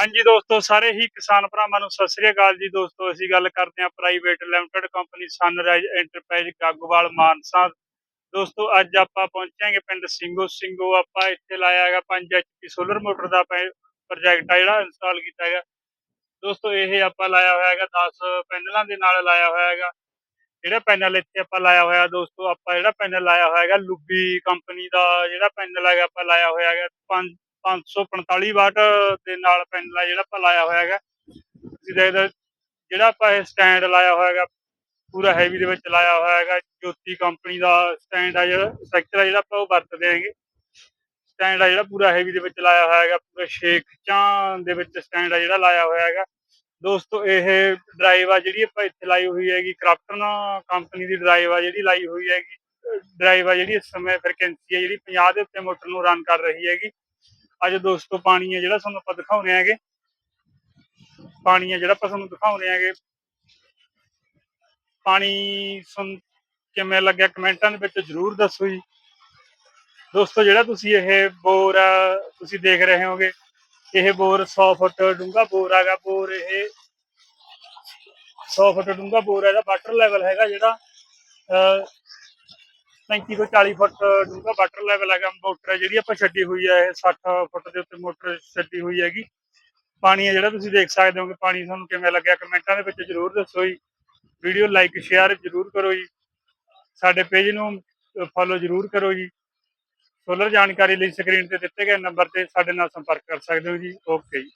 ਹਾਂਜੀ ਦੋਸਤੋ, ਸਾਰੇ ਹੀ ਕਿਸਾਨ ਭਰਾਵਾਂ ਨੂੰ ਸਤਿ ਸ੍ਰੀ ਅਕਾਲ ਜੀ ਦੋਸਤੋ। ਅਸੀਂ ਗੱਲ ਕਰਦੇ ਹਾਂ private limited company sunrise enterprise Gagowal Mansa ਦੋਸਤੋ, ਅੱਜ ਆਪਾਂ ਪਹੁੰਚਾਂਗੇ ਪਿੰਡ ਸਿੰਗੋ ਸਿੰਗੋ ਆਪਾਂ ਇੱਥੇ ਲਾਇਆ ਹੈਗਾ 5 ਐਚਪੀ ਸੋਲਰ ਮੋਟਰ ਦਾ ਪ੍ਰੋਜੈਕਟ ਆ ਜਿਹੜਾ ਇੰਸਟਾਲ ਕੀਤਾ ਹੈਗਾ। ਦੋਸਤੋ, ਇਹ ਆਪਾਂ ਲਾਇਆ ਹੋਇਆ ਹੈਗਾ 10 ਪੈਨਲਾਂ ਦੇ ਨਾਲ ਲਾਇਆ ਹੋਇਆ ਹੈਗਾ। ਜਿਹੜਾ ਪੈਨਲ ਇੱਥੇ ਆਪਾਂ ਲਾਇਆ ਹੋਇਆ ਦੋਸਤੋ, ਆਪਾਂ ਜਿਹੜਾ ਪੈਨਲ ਲਾਇਆ ਹੋਇਆ ਹੈਗਾ ਲੁੱਬੀ ਕੰਪਨੀ ਦਾ ਜਿਹੜਾ ਪੈਨਲ ਹੈਗਾ ਆਪਾਂ ਲਾਇਆ ਹੋਇਆ ਹੈਗਾ 5 545 ਵਾਟ ਦੇ ਨਾਲ ਪੈਨਲ ਆ ਜਿਹੜਾ ਆਪਾਂ ਲਾਇਆ ਹੋਇਆ ਹੈਗਾ। ਤੁਸੀਂ ਦੇਖਦੇ ਜਿਹੜਾ ਆਪਾਂ ਇਹ ਸਟੈਂਡ ਲਾਇਆ ਹੋਇਆ ਹੈਗਾ, ਪੂਰਾ ਹੈਵੀ ਦੇ ਵਿੱਚ ਲਾਇਆ ਹੋਇਆ ਹੈਗਾ, ਜੋਤੀ ਕੰਪਨੀ ਦਾ ਸਟੈਂਡ ਆ ਜਿਹੜਾ ਸਟਰਕਚਰ ਆ ਜਿਹੜਾ ਆਪਾਂ ਉਹ ਵਰਤਦੇ ਹੈਗੇ। ਸਟੈਂਡ ਆ ਜਿਹੜਾ ਪੂਰਾ ਹੈਵੀ ਦੇ ਵਿੱਚ ਲਾਇਆ ਹੋਇਆ ਹੈਗਾ, ਪੂਰਾ ਛੇ ਖਿੱਚਾਂ ਦੇ ਵਿੱਚ ਸਟੈਂਡ ਆ ਜਿਹੜਾ ਲਾਇਆ ਹੋਇਆ ਹੈਗਾ। ਦੋਸਤੋ, ਇਹ ਡਰਾਈਵ ਆ ਜਿਹੜੀ ਆਪਾਂ ਇੱਥੇ ਲਾਈ ਹੋਈ ਹੈਗੀ ਕ੍ਰਾਫਟਨ ਕੰਪਨੀ ਦੀ ਡਰਾਈਵ ਆ ਜਿਹੜੀ ਲਾਈ ਹੋਈ ਹੈਗੀ। ਡਰਾਈਵ ਆ ਜਿਹੜੀ ਇਸ ਸਮੇਂ ਫ੍ਰੀਕੁਐਂਸੀ ਹੈ ਜਿਹੜੀ 50 ਦੇ ਉੱਤੇ ਮੋਟਰ ਨੂੰ ਰਨ ਕਰ ਰਹੀ ਹੈਗੀ। ਅੱਜ ਦੋਸਤੋ ਪਾਣੀ ਹੈ ਜਿਹੜਾ ਤੁਹਾਨੂੰ ਆਪਾਂ ਦਿਖਾਉਣੇ ਹੈਗੇ। ਪਾਣੀ ਹੈ ਜਿਹੜਾ ਆਪਾਂ ਤੁਹਾਨੂੰ ਦਿਖਾਉਣੇ ਹੈਗੇ। ਪਾਣੀ ਸੁਣ ਕਿਵੇਂ ਲੱਗਿਆ ਕਮੈਂਟਾਂ ਦੇ ਵਿੱਚ ਜਰੂਰ ਦੱਸੋ ਜੀ। ਦੋਸਤੋ ਜਿਹੜਾ ਤੁਸੀਂ ਇਹ ਬੋਰ ਆ, ਤੁਸੀਂ ਦੇਖ ਰਹੇ ਹੋਗੇ ਇਹ ਬੋਰ 100 ਫੁੱਟ ਡੂੰਘਾ ਬੋਰ ਹੈਗਾ। ਬੋਰ ਇਹ 100 ਫੁੱਟ ਡੂੰਘਾ ਬੋਰ ਹੈ ਇਹਦਾ ਵਾਟਰ ਲੈਵਲ ਹੈਗਾ ਜਿਹੜਾ ਅਹ, 35 ਤੋਂ 40 ਫੁੱਟ ਡੂੰਘਾ ਵਾਟਰ ਲੈਵਲ ਹੈਗਾ ਮੋਟਰ ਹੈ ਜਿਹੜੀ ਆਪਾਂ ਛੱਡੀ ਹੋਈ ਹੈ ਇਹ 60 ਫੁੱਟ ਦੇ ਉੱਤੇ ਮੋਟਰ ਛੱਡੀ ਹੋਈ ਹੈਗੀ। ਪਾਣੀ ਹੈ ਜਿਹੜਾ ਤੁਸੀਂ ਦੇਖ ਸਕਦੇ ਹੋ ਕਿ ਪਾਣੀ ਤੁਹਾਨੂੰ ਕਿਵੇਂ ਲੱਗਿਆ, ਕਮੈਂਟਾਂ ਦੇ ਵਿੱਚ ਜਰੂਰ ਦੱਸੋ ਜੀ। ਵੀਡੀਓ ਲਾਈਕ ਸ਼ੇਅਰ ਜਰੂਰ ਕਰੋ ਜੀ। ਸਾਡੇ ਪੇਜ ਨੂੰ ਫੋਲੋ ਜਰੂਰ ਕਰੋ ਜੀ। ਸੋਲਰ ਜਾਣਕਾਰੀ ਲਈ ਸਕਰੀਨ ਤੇ ਦਿੱਤੇ ਗਏ ਨੰਬਰ ਤੇ ਸਾਡੇ ਨਾਲ ਸੰਪਰਕ ਕਰ ਸਕਦੇ ਹੋ ਜੀ। ਓਕੇ ਜੀ।